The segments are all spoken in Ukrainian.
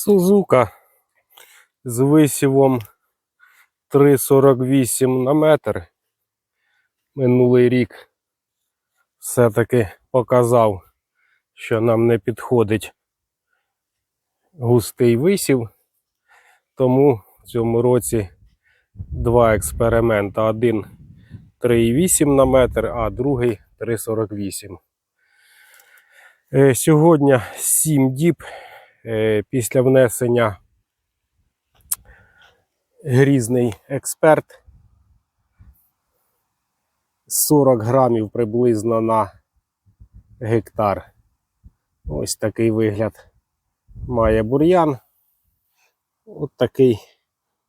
Сузука з висівом 3,48 на метр. Минулий рік все-таки показав, що нам не підходить густий висів. Тому в цьому році два експеримента. Один 3,8 на метр, а другий 3,48. Е, Сьогодні 7 діб після внесення грізний експерт 40 грамів приблизно на гектар. Ось такий вигляд має бур'ян. От такий,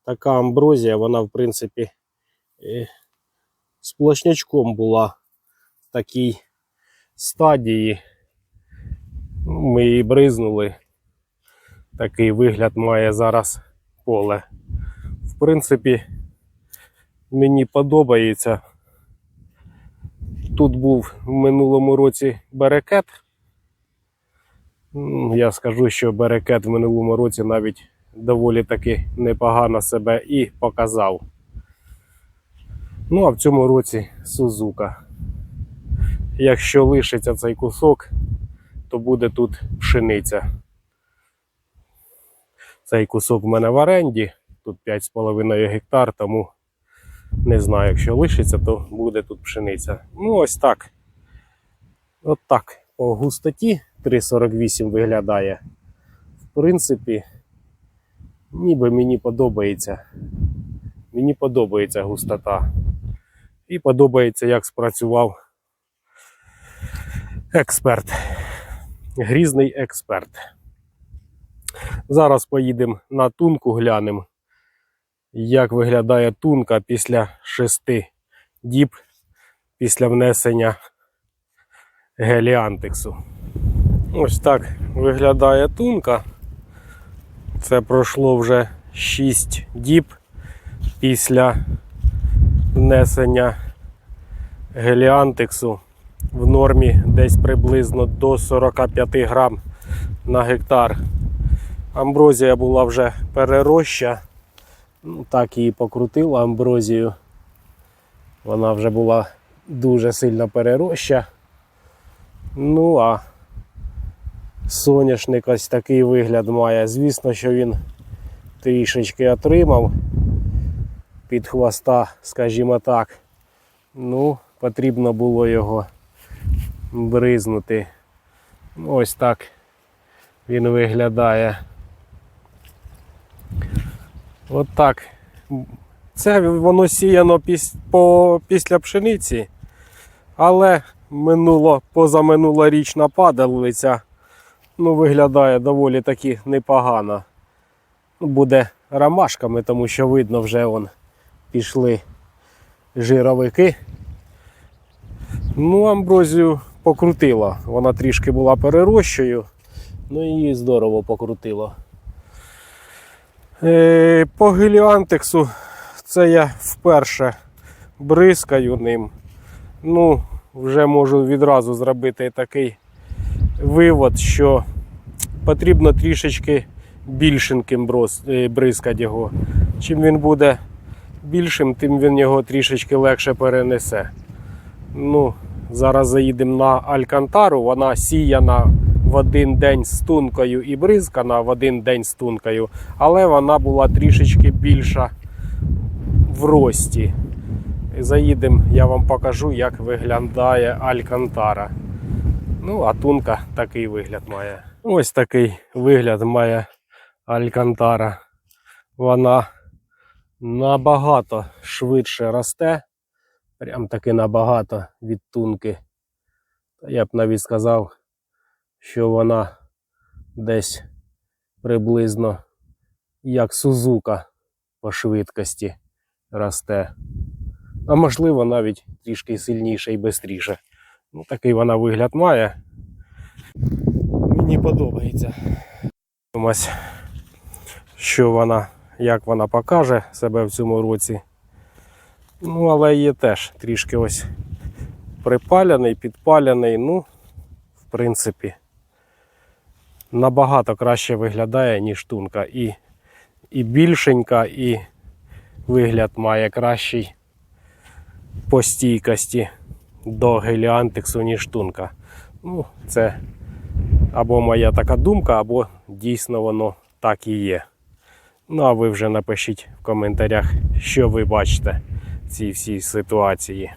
така амброзія, вона, в принципі, е, сплошнячком була в такій стадії. Ну, Ми її бризнули. Такий вигляд має зараз поле. В принципі, мені подобається. Тут був в минулому році берекет. Я скажу, що берекет в минулому році навіть доволі таки непогано себе і показав. Ну, а в цьому році Сузука. Якщо лишиться цей кусок, то буде тут пшениця. Цей кусок в мене в оренді, тут 5,5 гектар, тому не знаю, якщо лишиться, то буде тут пшениця. Ну, ось так. От так. По густоті 3,48 виглядає. В принципі, ніби мені подобається. Мені подобається густота. І подобається, як спрацював експерт. Грізний експерт. Зараз поїдемо на тунку, глянемо, як виглядає тунка після шести діб після внесення геліантексу. Ось так виглядає тунка. Це пройшло вже 6 діб після внесення геліантексу в нормі десь приблизно до 45 грам на гектар. Амброзія була вже перероща. Ну, так її покрутила амброзію. Вона вже була дуже сильно перероща. Ну а соняшник ось такий вигляд має. Звісно, що він трішечки отримав під хвоста, скажімо так. Ну, потрібно було його бризнути. Ось так він виглядає. От так. Це воно сіяно після пшениці, але минуло, позаминулорічна падалиця ну, виглядає доволі таки непогано. Ну, Буде ромашками, тому що видно вже вон пішли жировики. Ну, амброзію покрутила. Вона трішки була перерощою, ну її здорово покрутило. Е, по геліантексу це я вперше бризкаю ним. Ну, вже можу відразу зробити такий вивод, що потрібно трішечки більшеньким е, бризкати його. Чим він буде більшим, тим він його трішечки легше перенесе. Ну, зараз заїдемо на Алькантару. Вона сіяна в один день з тункою і бризкана в один день з тункою, але вона була трішечки більша в рості. Заїдемо, я вам покажу, як виглядає Алькантара. Ну, а тунка такий вигляд має. Ось такий вигляд має Алькантара. Вона набагато швидше росте. Прям таки набагато від тунки. Я б навіть сказав, що вона десь приблизно як Сузука по швидкості росте. А можливо навіть трішки сильніше і швидше. Ну, такий вона вигляд має. Мені подобається. Ось, що вона, як вона покаже себе в цьому році. Ну, але є теж трішки ось припаляний, підпаляний. Ну, в принципі, набагато краще виглядає, ніж тунка. І, і більшенька, і вигляд має кращий по стійкості до геліантексу, ніж тунка. Ну, це або моя така думка, або дійсно воно так і є. Ну, а ви вже напишіть в коментарях, що ви бачите в цій всій ситуації.